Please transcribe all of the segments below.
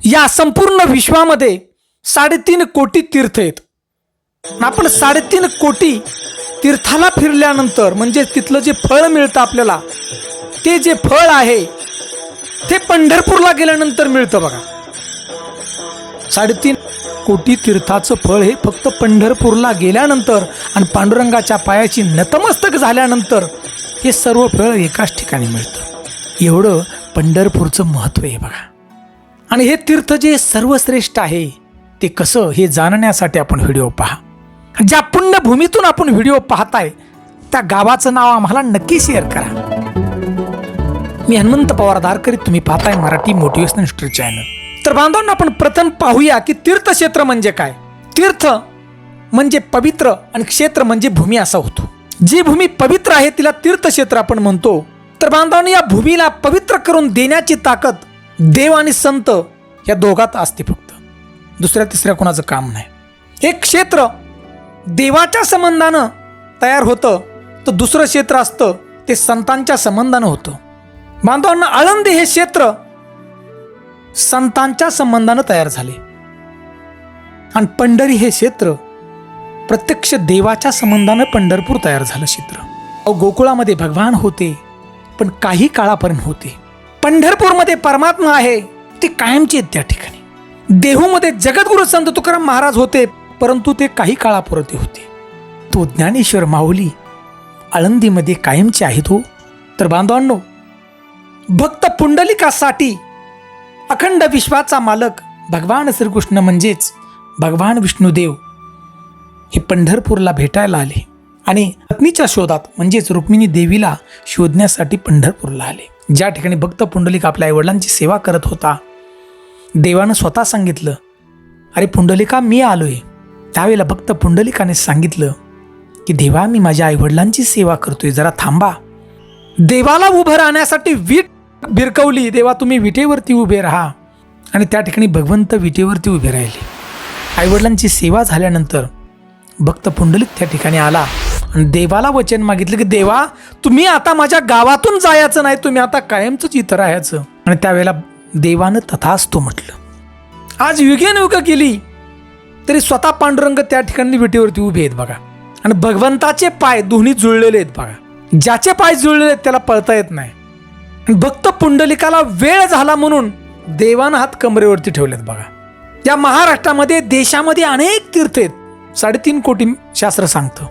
या संपूर्ण विश्वामध्ये साडेतीन कोटी तीर्थ आहेत. आपण साडेतीन कोटी तीर्थाला फिरल्यानंतर म्हणजे तिथलं जे फळ मिळतं आपल्याला ते जे फळ आहे ते पंढरपूरला गेल्यानंतर मिळतं बघा. साडेतीन कोटी तीर्थाचं फळ हे फक्त पंढरपूरला गेल्यानंतर आणि पांडुरंगाच्या पायाची नतमस्तक झाल्यानंतर हे सर्व फळ एकाच ठिकाणी मिळतं. एवढं पंढरपूरचं महत्त्व आहे बघा. आणि हे तीर्थ जे सर्वश्रेष्ठ आहे ते कसं हे जाणण्यासाठी आपण व्हिडिओ पहा. ज्या पुण्यभूमीतून आपण व्हिडिओ पाहताय त्या गावाचं नाव आम्हाला नक्की शेअर करा. मी हनुमंत पवार दारकरी तुम्ही पाहताय मराठी मोटिवेशनल स्टोरी चॅनल. तर बांधवांना आपण प्रथम पाहूया की तीर्थक्षेत्र म्हणजे काय? तीर्थ म्हणजे पवित्र आणि क्षेत्र म्हणजे भूमी असा होतो. जी भूमी पवित्र आहे तिला तीर्थक्षेत्र आपण म्हणतो. तर बांधवांनी या भूमीला पवित्र करून देण्याची ताकद देव आणि संत या दोघात असते फक्त. दुसऱ्या तिसऱ्या कोणाचं काम नाही. एक क्षेत्र देवाच्या संबंधानं तयार होतं तर दुसरं क्षेत्र असतं ते संतांच्या संबंधानं होतं. बांधवांना आळंदी हे क्षेत्र संतांच्या संबंधानं तयार झाले. आणि पंढरी हे क्षेत्र प्रत्यक्ष देवाच्या संबंधानं पंढरपूर तयार झालं क्षेत्र. अहो गोकुळामध्ये भगवान होते पण काही काळापर्यंत होते. पंढरपूरमध्ये परमात्मा आहे ते कायमचे आहेत त्या ठिकाणी. देहूमध्ये जगद्गुरु संत तुकाराम महाराज होते परंतु ते काही काळापुरते होते. तो ज्ञानेश्वर माऊली आळंदीमध्ये कायमचे आहेत हो. तर बांधवांनो भक्त पुंडलिकासाठी अखंड विश्वाचा मालक भगवान श्रीकृष्ण म्हणजेच भगवान विष्णुदेव हे पंढरपूरला भेटायला आले आणि पत्नीच्या शोधात म्हणजेच रुक्मिणी देवीला शोधण्यासाठी पंढरपूरला आले. ज्या ठिकाणी भक्त पुंडलिक आपल्या आईवडिलांची सेवा करत होता देवानं स्वतः सांगितलं अरे पुंडलिका मी आलोय. त्यावेळेला भक्त पुंडलिकाने सांगितलं की देवा मी माझ्या आईवडिलांची सेवा करतोय जरा थांबा. देवाला उभं राहण्यासाठी वीट भिरकवली. देवा तुम्ही विटेवरती उभे राहा. आणि त्या ठिकाणी भगवंत विटेवरती उभे राहिले. आईवडिलांची सेवा झाल्यानंतर भक्त पुंडलिक त्या ठिकाणी आला. देवाला वचन मागितलं की देवा तुम्ही आता माझ्या गावातून जायचं नाही तुम्ही आता कायमचंच इथं राहायचं. आणि त्यावेळेला देवानं तथास्तु म्हटलं आज युगेन युग गेली तरी स्वतः पांडुरंग त्या ठिकाणी विटेवरती उभे आहेत बघा. आणि भगवंताचे पाय दोन्ही जुळलेले आहेत बघा. ज्याचे पाय जुळलेले आहेत त्याला पळता येत नाही. भक्त पुंडलिकाला वेळ झाला म्हणून देवानं हात कमरेवरती ठेवलेत बघा. या महाराष्ट्रामध्ये देशामध्ये अनेक तीर्थ आहेत. साडेतीन कोटी शास्त्र सांगतं.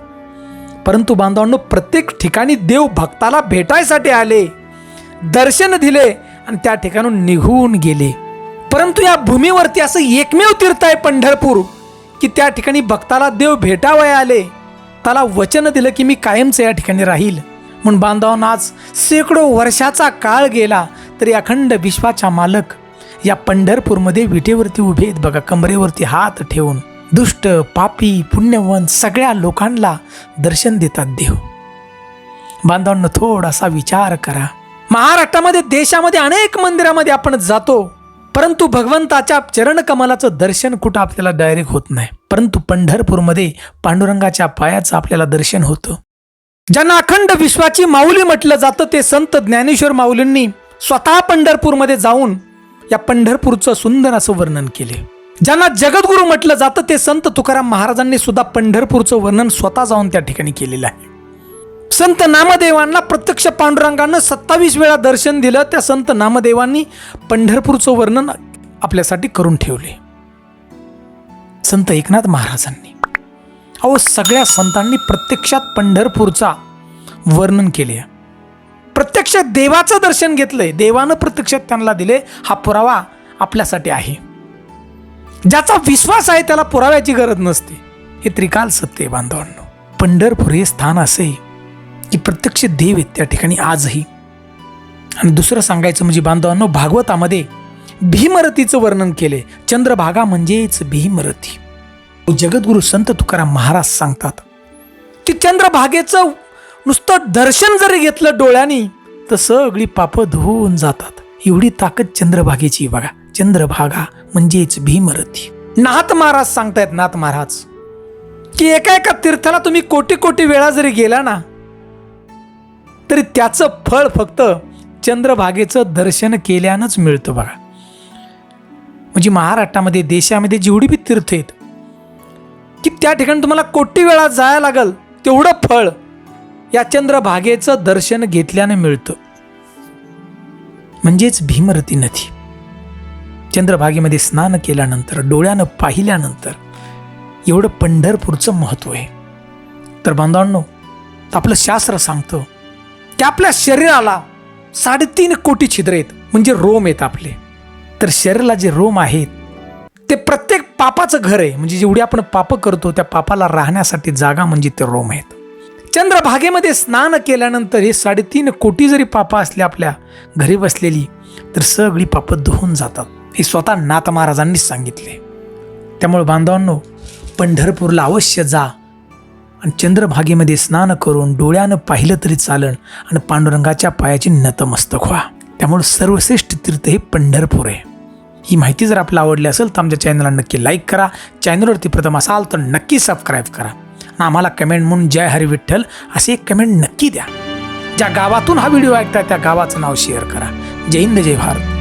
परंतु बांधवांनो प्रत्येक ठिकाणी देव भक्ताला भेटायसाठी आले दर्शन दिले आणि त्या ठिकाणून निघून गेले. परंतु या भूमीवरती असं एकमेव तीर्थ आहे पंढरपूर की त्या ठिकाणी भक्ताला देव भेटावय आले. त्याला वचन दिलं की मी कायमचं या ठिकाणी राहील. म्हणून बांधवांना आज शेकडो वर्षाचा काळ गेला तरी अखंड विश्वाचा मालक या पंढरपूरमध्ये विटेवरती उभे आहेत बघा कमरेवरती हात ठेवून. दुष्ट पापी पुण्यवंत सगळ्या लोकांना दर्शन देतात देव. बांधवांना थोडासा विचार करा. महाराष्ट्रामध्ये देशामध्ये अनेक मंदिरामध्ये आपण जातो परंतु भगवंताच्या चरणकमलाचं दर्शन कुठं आपल्याला डायरेक्ट होत नाही. परंतु पंढरपूरमध्ये पांडुरंगाच्या पायाचं आपल्याला दर्शन होतं. ज्यांना अखंड विश्वाची माऊली म्हटलं जातं ते संत ज्ञानेश्वर माऊलींनी स्वतः पंढरपूरमध्ये जाऊन या पंढरपूरचं सुंदर असं वर्णन केले. ज्यांना जगद्गुरु म्हटलं जातं ते संत तुकाराम महाराजांनी सुद्धा पंढरपूरचं वर्णन स्वतः जाऊन त्या ठिकाणी केलेलं आहे. संत नामदेवांना प्रत्यक्ष पांडुरंगानं सत्तावीस वेळा दर्शन दिलं त्या संत नामदेवांनी पंढरपूरचं वर्णन आपल्यासाठी करून ठेवले. संत एकनाथ महाराजांनी. अहो सगळ्या संतांनी प्रत्यक्षात पंढरपूरचा वर्णन केले प्रत्यक्ष देवाचं दर्शन घेतलंय. देवानं प्रत्यक्षात त्यांना दिले हा पुरावा आपल्यासाठी आहे. ज्याचा विश्वास आहे त्याला पुराव्याची गरज नसते. हे त्रिकाल सत्य आहे बांधवांनो. पंढरपूर हे स्थान असे की प्रत्यक्ष देव आहेत त्या ठिकाणी आजही. आणि दुसरं सांगायचं म्हणजे बांधवांनो भागवतामध्ये भीमरतीचं वर्णन केले चंद्रभागा म्हणजेच भीमरथी. जगद्गुरु संत तुकाराम महाराज सांगतात की चंद्रभागेचं नुसतं दर्शन जरी घेतलं डोळ्यांनी तर सगळी पापं धुवून जातात. एवढी ताकद चंद्रभागेची बघा. चंद्रभागा म्हणजेच भीमरथी. नाथ महाराज सांगतायत नाथ महाराज की एका एका तीर्थाला तुम्ही कोटी कोटी वेळा जरी गेला ना तरी त्याचं फळ फक्त चंद्रभागेचं दर्शन केल्यानंच मिळतं बघा. म्हणजे महाराष्ट्रामध्ये देशामध्ये जेवढी बी तीर्थ आहेत की त्या ठिकाणी तुम्हाला कोटी वेळा जायला लागल तेवढं फळ या चंद्रभागेचं दर्शन घेतल्यानं मिळतं. म्हणजेच भीमरती नदी. चंद्रभागेमध्ये स्नान केल्यानंतर डोळ्यानं पाहिल्यानंतर एवढं पंढरपूरचं महत्त्व आहे. तर बांधवांनो आपलं शास्त्र सांगतं की आपल्या शरीराला साडेतीन कोटी छिद्र आहेत म्हणजे रोम आहेत आपले. तर शरीराला जे रोम आहेत ते प्रत्येक पापाचं घर आहे. म्हणजे जेवढी आपण पापं करतो त्या पापाला राहण्यासाठी जागा म्हणजे ते रोम आहेत. चंद्रभागेमध्ये स्नान केल्यानंतर हे साडेतीन कोटी जरी पापं असली आपल्या घरी बसलेली तर सगळी पापं धुवून जातात. हे स्वतः नाथ महाराजांनीच सांगितले. त्यामुळे बांधवांनो पंढरपूरला अवश्य जा आणि चंद्रभागेमध्ये स्नान करून डोळ्यानं पाहिलं तरी चालन आणि पांडुरंगाच्या पायाची नतमस्तक व्हा. त्यामुळे सर्वश्रेष्ठ तीर्थ हे पंढरपूर आहे. ही माहिती जर आपल्याला आवडली असेल तर आमच्या चॅनलला नक्की लाईक करा. चॅनलवरती प्रथम असाल तर नक्की सबस्क्राईब करा. आणि आम्हाला कमेंट म्हणून जय हरी विठ्ठल असे एक कमेंट नक्की द्या. ज्या गावातून हा व्हिडिओ ऐकता त्या गावाचं नाव शेअर करा. जय हिंद जय भारत.